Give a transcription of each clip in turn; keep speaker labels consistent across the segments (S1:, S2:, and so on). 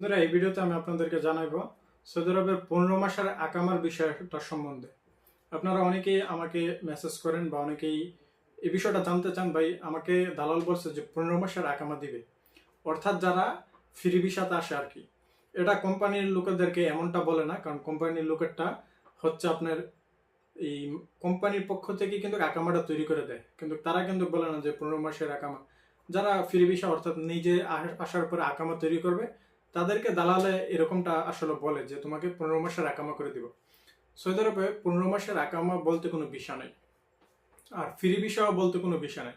S1: বন্ধুরা, এই ভিডিওতে আমি আপনাদেরকে জানাব সৌদি আরবের পনেরো মাসের আকামার বিষয়টা সম্বন্ধে। আপনারা অনেকেই আমাকে মেসেজ করেন বা অনেকেই এই বিষয়টা জানতে চান, ভাই, আমাকে দালাল বলছে যে পনেরো মাসের আকামা দিবে। অর্থাৎ যারা ফ্রি ভিসাতে আসে আর কি, এটা কোম্পানির লোকেদেরকে এমনটা বলে না, কারণ কোম্পানির লোকেরটা হচ্ছে আপনার এই কোম্পানির পক্ষ থেকে কিন্তু আকামাটা তৈরি করে দেয়। কিন্তু তারা কিন্তু বলে না যে পনেরো মাসের আকামা। যারা ফ্রি ভিসা অর্থাৎ নিজে আস- আসার পরে আকামা তৈরি করবে তাদেরকে দালালে এরকমটা আসলে বলে যে, তোমাকে পনেরো মাসের আকামা করে দিব। সৌদি আরবে, পনেরো মাসের আকামা বলতে কোনো বিষয় নেই। আর ফ্রি ভিসাও বলতে কোনো বিষয় নেই।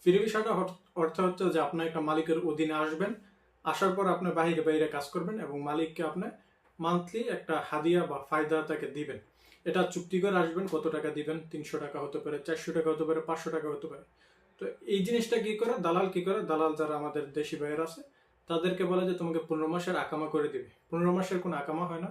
S1: ফ্রি হট- অর্থ হচ্ছে যে আপনি একটা মালিকের অধীনে আসবেন, আসার পর আপনি বাইরে বাইরে কাজ করবেন এবং মালিককে আপনি মান্থলি একটা হাদিয়া বা ফায়দা তাকে দিবেন। এটা চুক্তি করে আসবেন, কত টাকা দিবেন? তিনশো টাকা হতে পারে, চারশো টাকা হতে পারে, পাঁচশো টাকা হতে পারে। তো এই জিনিসটা কি করে? দালাল কি করে? দালাল যারা আমাদের দেশি ভাইয়ের আছে তাদেরকে বলে যে তোমাকে পনেরো মাসের আকামা করে দিবে। পনেরো মাসের কোনো আকামা হয় না।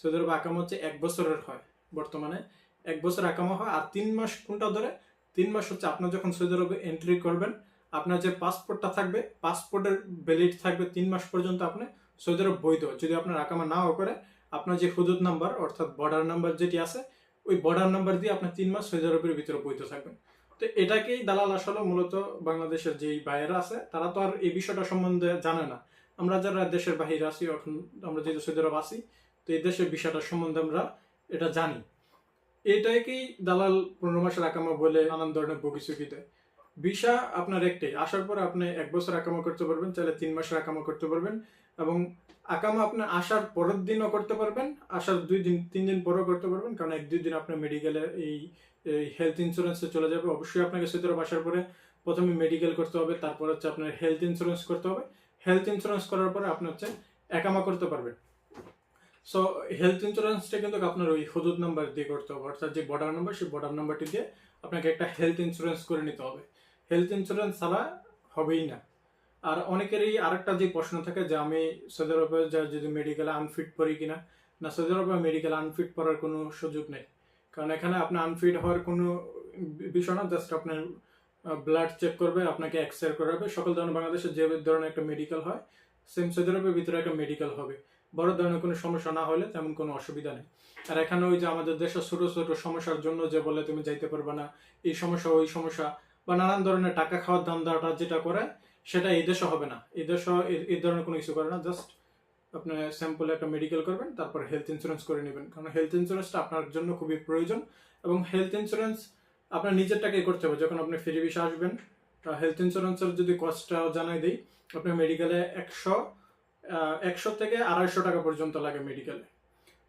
S1: সৌদি আরবে আকামা হচ্ছে এক বছরের হয় বর্তমানে। এক বছর আকামা হয় আর তিন মাস কোনটা ধরে? তিন মাস হচ্ছে আপনার যখন সৌদি আরবে এন্ট্রি করবেন, আপনার যে পাসপোর্টটা থাকবে পাসপোর্টের ভ্যালিড থাকবে তিন মাস পর্যন্ত আপনি সৌদি আরব বৈধ। যদি আপনার আকামা নাও করে, আপনার যে হুদুদ নাম্বার, অর্থাৎ বর্ডার নাম্বার যেটি আছে, ওই বর্ডার নাম্বার দিয়ে আপনি তিন মাস সৌদি আরবের ভিতরে বৈধ থাকবেন। তো এটাকেই দালাল আসলে মূলত বাংলাদেশের যেই বাইরে আছে, তারা তো আর এই বিষয়টা সম্বন্ধে জানে না। আমরা যারা দেশের বাহিরে আছি, এখন আমরা যেহেতু সৌদি আরব আছি, তো এই দেশের বিষয়টা সম্বন্ধে আমরা এটা জানি। এটাকেই দালাল পনেরো মাসের আকামা বলে নানান ধরনের বগিচুকি দেয়? ভিসা আপনার একটাই আসার পরে আপনি এক বছর আকামা করতে পারবেন, চাইলে তিন মাসের আকামা করতে পারবেন এবং আকামা আপনি আসার পরের দিনও করতে পারবেন, আসার দুই দিন, তিন দিন পরেও করতে পারবেন, কারণ এক দুই দিন আপনার মেডিকেলে এই হেলথ ইন্স্যুরেন্সে চলে যাবে। অবশ্যই আপনাকে সৌদি আরব আসার পরে প্রথমে মেডিকেল করতে হবে, তারপর হচ্ছে আপনার হেলথ ইন্স্যুরেন্স করতে হবে। হেলথ ইন্স্যুরেন্স করার পরে আপনি হচ্ছে একামা করতে পারবেন। সো হেলথ ইন্স্যুরেন্সটা কিন্তু আপনার ওই হদুদ নাম্বার দিয়ে করতে হবে, অর্থাৎ যে বর্ডার নাম্বার সেই বর্ডার নাম্বারটি দিয়ে আপনাকে একটা হেলথ ইন্স্যুরেন্স করে নিতে হবে। হেলথ ইন্স্যুরেন্স ছাড়া হবেই না। আর অনেকেরই আরেকটা যে প্রশ্ন থাকে যে, আমি সৌদি আরবে যা যদি মেডিকেলে আনফিট পড়ি কিনা, না সৌদি আরবে মেডিকেল আনফিট পড়ার কোনো সুযোগ নেই। কারণ এখানে আপনার আনফিট হওয়ার কোনো বিষয় না জাস্ট আপনার ব্লাড চেক করবে, আপনাকে এক্স রে করাবে। সকল ধরনের বাংলাদেশে যে ধরনের একটা মেডিকেল হয় সেম সৌদি আরবের ভিতরে একটা মেডিকেল হবে। বড় ধরনের কোনো সমস্যা না হলে তেমন কোনো অসুবিধা নেই। আর এখানে ওই যে আমাদের দেশের ছোট ছোট সমস্যার জন্য যে বলে তুমি যাইতে পারবে না, এই সমস্যা, ওই সমস্যা, বা নানান ধরনের টাকা খাওয়ার দাম দেওয়াটা যেটা করে, সেটা এই দেশে হবে না। এই দেশে এই ধরনের কোনো কিছু করে না। জাস্ট আপনি স্যাম্পল একটা মেডিকেল করবেন, তারপর হেলথ ইন্স্যুরেন্স করে নেবেন। কারণ হেলথ ইন্স্যুরেন্সটা আপনার জন্য খুবই প্রয়োজন এবং হেলথ ইন্স্যুরেন্স আপনার নিজের টাকাই করতে হবে। যখন আপনি ফ্রি ভিসা আসবেন হেলথ ইন্স্যুরেন্সের যদি কস্টটা জানাই দিই, আপনার মেডিকেলে একশো একশো থেকে আড়াইশো টাকা পর্যন্ত লাগে মেডিকেলে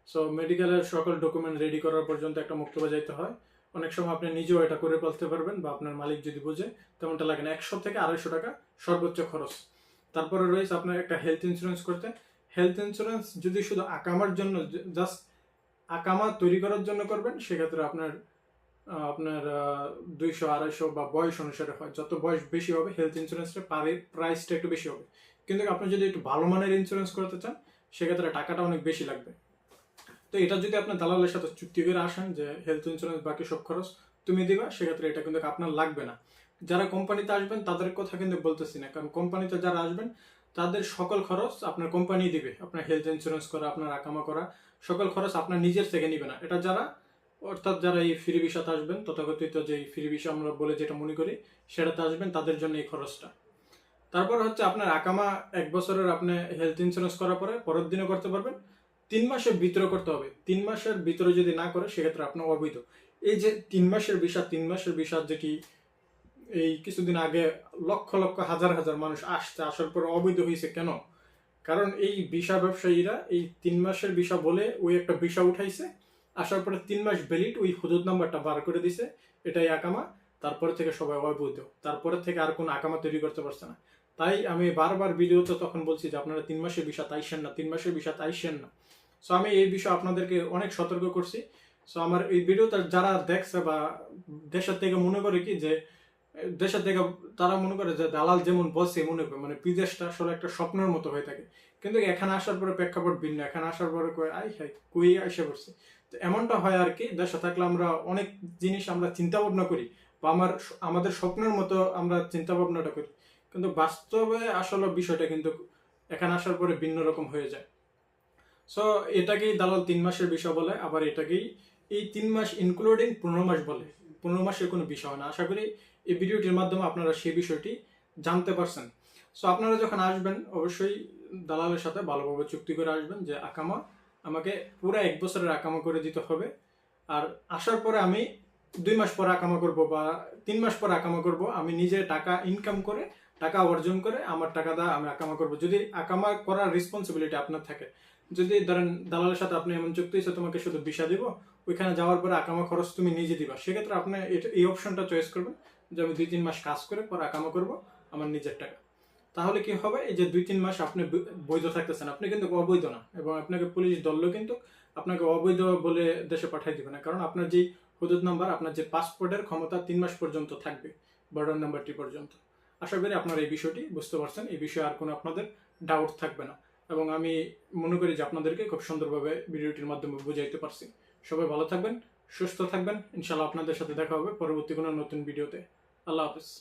S1: সো মেডিকেলের সকল ডকুমেন্ট রেডি করার পর্যন্ত একটা মুক্তবা যাইতে হয়। অনেক সময় আপনি নিজেও এটা করে ফেলতে পারবেন বা আপনার মালিক যদি বুঝে, তেমনটা লাগে না। একশো থেকে আড়াইশো টাকা সর্বোচ্চ খরচ। তারপরে রয়েছে আপনার একটা হেলথ ইন্স্যুরেন্স করতে। হেলথ ইন্স্যুরেন্স যদি শুধু আকামার জন্য জাস্ট আকামা তৈরি করার জন্য করবেন, সেক্ষেত্রে আপনার আপনার দুইশো, আড়াইশো বা বয়স অনুসারে হয়। যত বয়স বেশি হবে হেলথ ইন্স্যুরেন্সটা পারে প্রাইসটা একটু বেশি হবে। কিন্তু আপনি যদি একটু ভালো মানের ইন্স্যুরেন্স করতে চান, সেক্ষেত্রে টাকাটা অনেক বেশি লাগবে। তো এটা যদি আপনার দালালের সাথে চুক্তি করে আসেন যে হেলথ ইন্স্যুরেন্স বাকি সব খরচ তুমি দিবা, সেক্ষেত্রে এটা কিন্তু আপনার লাগবে না। যারা কোম্পানিতে আসবেন, তাদের কথা কিন্তু বলতেছি না। কারণ কোম্পানিতে যারা আসবেন, তাদের সকল খরচ আপনার কোম্পানি দিবে। আপনার হেলথ ইন্স্যুরেন্স করা, আপনার আকামা করা, সকল খরচ আপনার নিজের থেকে নিবে না। এটা যারা অর্থাৎ যারা এই ফ্রি ভিসাতে আসবেন, তথাকথিত যে ফ্রি ভিসা আমরা বলে যেটা মনে করি, সেটাতে আসবেন, তাদের জন্য এই খরচটা। তারপর হচ্ছে আপনার আকামা এক বছরের আপনি হেলথ ইন্স্যুরেন্স করার পরে পরের দিনও করতে পারবেন। তিন মাসের ভিতরে করতে হবে। তিন মাসের ভিতরে যদি না করে, সেক্ষেত্রে আপনার অবৈধ। এই যে তিন মাসের ভিসা, তিন মাসের ভিসা যেটি এই কিছুদিন আগে লক্ষ লক্ষ, হাজার হাজার মানুষ আসছে, আসার পর অবৈধ হয়েছে কেন? কারণ এই ভিসা ব্যবসায়ীরা এই তিন মাসের ভিসা বলে ওই একটা ভিসা উঠাইছে। আসার পরে তিন মাস ভ্যালিড ওই হুদুদ নাম্বারটা বার করে দিছে, এটাই আকামা। তারপরে থেকে সবাই অবৈধ। তারপরে থেকে আর কোনো আকামা তৈরি করতে পারছে না। তাই আমি বারবার ভিডিওতে তখন বলছি যে আপনারা তিন মাসের বিষয় তাইছেন না, তিন মাসের বিষয় তাইছেন না। সো আমি এই বিষয়ে আপনাদেরকে অনেক সতর্ক করছি। সো আমার এই ভিডিওটা যারা দেখছে বা দেশের থেকে মনে করে কি যে, দেশের থেকে তারা মনে করে যে দালাল যেমন বসে মনে করে মানে বিদেশটা আসলে একটা স্বপ্নের মতো হয়ে থাকে। কিন্তু এখানে আসার পরে প্রেক্ষাপট ভিন্ন। এখানে আসার পরে কই আই হাই কই এসে পড়ছে? এমনটা হয় আর কি, দেশে থাকলে আমরা অনেক জিনিস আমরা চিন্তা ভাবনা করি বা আমার আমাদের স্বপ্নের মতো আমরা চিন্তা ভাবনাটা করি। কিন্তু বাস্তবে আসলে বিষয়টা কিন্তু এখানে আসার পরে ভিন্ন রকম হয়ে যায়। সো এটাকেই দালাল তিন মাসের বিষয় বলে, আবার এটাকেই এই তিন মাস ইনক্লুডিং পনেরো মাস বলে। পনেরো মাসের কোনো বিষয় না। আশা করি এই ভিডিওটির মাধ্যমে আপনারা সেই বিষয়টি জানতে পারছেন। সো আপনারা যখন আসবেন, অবশ্যই দালালের সাথে ভালোভাবে চুক্তি করে আসবেন যে, আকামা আমাকে পুরো এক বছরের আকামা করে দিতে হবে। আর আসার পরে আমি দুই মাস পর আকামা করব বা তিন মাস পর আকামা করব। আমি নিজে টাকা ইনকাম করে, টাকা অর্জন করে আমার টাকা দা আমি আকামা করব। যদি আকামা করার রেসপন্সিবিলিটি আপনার থাকে, যদি ধরেন দালালের সাথে আপনি এমন চুক্তি হয়েছে, তোমাকে শুধু ভিসা দিব, ওইখানে যাওয়ার পরে আকামা খরচ তুমি নিজে দিবা। সেক্ষেত্রে আপনি এই অপশনটা চয়েস করবেন যে আমি দুই, তিন মাস কাজ করে পরে আকামা করব, আমার নিজের টাকা। তাহলে কি হবে? এই যে দুই তিন মাস আপনি বৈধ থাকতেছেন, আপনি কিন্তু অবৈধ না এবং আপনাকে পুলিশ দলও কিন্তু আপনাকে অবৈধ বলে দেশে পাঠিয়ে দিবে না। কারণ আপনার যে হুদুদ নাম্বার, আপনার যে পাসপোর্টের ক্ষমতা তিন মাস পর্যন্ত থাকবে বর্ডার নাম্বারটি পর্যন্ত। আশা করি আপনারা এই বিষয়টি বুঝতে পারছেন। এই বিষয়ে আর কোনো আপনাদের ডাউট থাকবে না। এবং আমি মনে করি যে আপনাদেরকে খুব সুন্দরভাবে ভিডিওটির মাধ্যমে বুঝাইতে পারছি। সবাই ভালো থাকবেন, সুস্থ থাকবেন। ইনশাল্লাহ আপনাদের সাথে দেখা হবে পরবর্তী কোনো নতুন ভিডিওতে। আল্লাহ হাফিজ।